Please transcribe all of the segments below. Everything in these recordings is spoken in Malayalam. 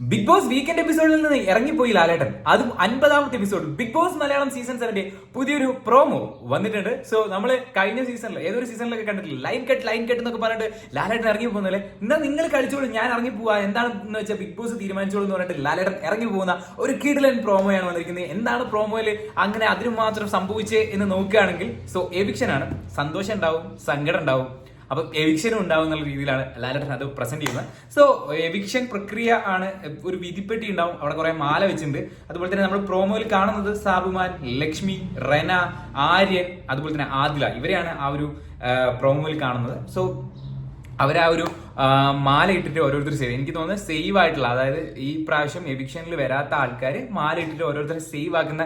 ബിഗ് ബോസ് വീക്കെൻഡ് എപ്പിസോഡിൽ നിന്ന് ഇറങ്ങിപ്പോയി ലാലേട്ടൻ. അതും അൻപതാമത്തെ episode big boss Malayalam season സെവന്റെ പുതിയൊരു പ്രോമോ വന്നിട്ടുണ്ട്. സോ നമ്മൾ കഴിഞ്ഞ സീസണിൽ ഏതൊരു സീസണിലൊക്കെ കണ്ടിട്ടില്ല? ലൈൻ കട്ട് ലൈൻ കട്ട് എന്നൊക്കെ പറഞ്ഞിട്ട് ലാലേട്ടൻ ഇറങ്ങി പോകുന്നല്ലേ എന്നാൽ നിങ്ങൾ കളിച്ചോളൂ ഞാൻ ഇറങ്ങി പോവാ. എന്താണെന്ന് വെച്ചാൽ ബിഗ് ബോസ് തീരുമാനിച്ചോളൂ എന്ന് പറഞ്ഞിട്ട് ലാലേട്ടൻ ഇറങ്ങി പോകുന്ന ഒരു കീടലൻ പ്രോമോയാണ് വന്നിരിക്കുന്നത്. എന്താണ് പ്രോമോയിൽ അങ്ങനെ അതിനു മാത്രം സംഭവിച്ചേ എന്ന് നോക്കുകയാണെങ്കിൽ സോ എവിക്ഷൻ ആണ്. സന്തോഷം ഉണ്ടാവും സങ്കടം ഉണ്ടാവും. അപ്പൊ എവിക്ഷനും ഉണ്ടാവും എന്നുള്ള രീതിയിലാണ് ലാലേട്ടൻ അത് പ്രസന്റ് ചെയ്യുന്നത്. സോ എവിക്ഷൻ പ്രക്രിയ ആണ് ഒരു വിധിപ്പെട്ടി ഉണ്ടാവും. അവിടെ കുറെ മാല വെച്ചിട്ടുണ്ട്. അതുപോലെ തന്നെ നമ്മൾ പ്രോമോയിൽ കാണുന്നത് സാബുമാൻ ലക്ഷ്മി റെന ആര്യൻ അതുപോലെ തന്നെ ആദില. ഇവരെയാണ് ആ ഒരു പ്രോമോയിൽ കാണുന്നത്. സോ അവർ ആ ഒരു മാല ഇട്ടിട്ട് ഓരോരുത്തർ സേവ് എനിക്ക് തോന്നുന്നത് സേവ് ആയിട്ടുള്ള അതായത് ഈ പ്രാവശ്യം എവിക്ഷനിൽ വരാത്ത ആൾക്കാർ മാല ഇട്ടിട്ട് ഓരോരുത്തർ സേവ് ആക്കുന്ന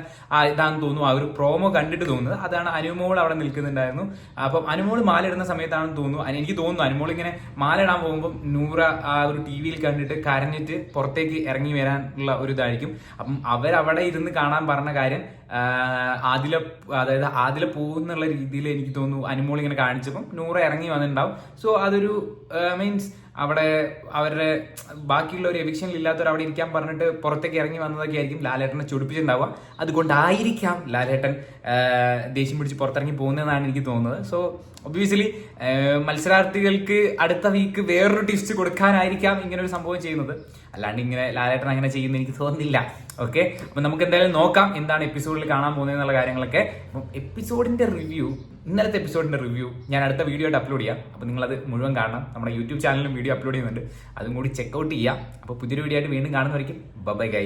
ഇതാണെന്ന് തോന്നുന്നു. ആ ഒരു പ്രോമോ കണ്ടിട്ട് തോന്നുന്നത്. അതാണ് അനുമോൾ അവിടെ നിൽക്കുന്നുണ്ടായിരുന്നു. അപ്പം അനുമോൾ മാല ഇടുന്ന സമയത്താണെന്ന് തോന്നുന്നു. എനിക്ക് തോന്നുന്നു അനുമോൾ ഇങ്ങനെ മാല ഇടാൻ പോകുമ്പോൾ നൂറ ആ ഒരു ടി വിയിൽ കണ്ടിട്ട് കരഞ്ഞിട്ട് പുറത്തേക്ക് ഇറങ്ങി വരാനുള്ള ഒരു ഇതായിരിക്കും. അപ്പം അവരവിടെ ഇരുന്ന് കാണാൻ പറഞ്ഞ കാര്യം ആദില അതായത് ആദില പോകുന്നുള്ള രീതിയിൽ എനിക്ക് തോന്നുന്നു അനുമോൾ ഇങ്ങനെ കാണിച്ചപ്പം നൂറ ഇറങ്ങി വന്നിട്ടുണ്ടാവും. സോ അതൊരു മീൻസ് അവിടെ അവരുടെ ബാക്കിയുള്ള ഒരു എവിക്ഷനിൽ ഇല്ലാത്തവർ അവിടെ ഇരിക്കാൻ പറഞ്ഞിട്ട് പുറത്തേക്ക് ഇറങ്ങി വന്നതൊക്കെ ആയിരിക്കും ലാലേട്ടനെ ചൊടിപ്പിച്ചിട്ടുണ്ടാവുക. അതുകൊണ്ടായിരിക്കാം ലാലേട്ടൻ ദേഷ്യം പിടിച്ച് പുറത്തിറങ്ങി പോകുന്നതെന്നാണ് എനിക്ക് തോന്നുന്നത്. സോ ഒബ്വിയസ്ലി മത്സരാർത്ഥികൾക്ക് അടുത്ത വീക്ക് വേറൊരു ടിപ്സ് കൊടുക്കാനായിരിക്കാം ഇങ്ങനെ ഒരു സംഭവം ചെയ്യുന്നത്. അല്ലാണ്ട് ഇങ്ങനെ ലാലേട്ടൻ അങ്ങനെ ചെയ്യുന്ന എനിക്ക് തോന്നുന്നില്ല. ഓക്കെ അപ്പൊ നമുക്ക് എന്തായാലും നോക്കാം എന്താണ് എപ്പിസോഡിൽ കാണാൻ പോകുന്നത് എന്നുള്ള കാര്യങ്ങളൊക്കെ. അപ്പം എപ്പിസോഡിന്റെ റിവ്യൂ ഇന്നലത്തെ എപ്പിസോഡിന്റെ റിവ്യൂ ഞാൻ അടുത്ത വീഡിയോ ആയിട്ട് അപ്ലോഡ് ചെയ്യാം. അപ്പോൾ അത് മുഴുവൻ കാണണം. നമ്മുടെ യൂട്യൂബ് ചാനലിലും വീഡിയോ അപ്ലോഡ് ചെയ്യുന്നുണ്ട്. അതും കൂടി ചെക്കൗട്ട് ചെയ്യാം. അപ്പോൾ പുതിയൊരു വീഡിയോ ആയിട്ട് വീണ്ടും കാണുന്നവരിക്കും. ബൈ ഗൈ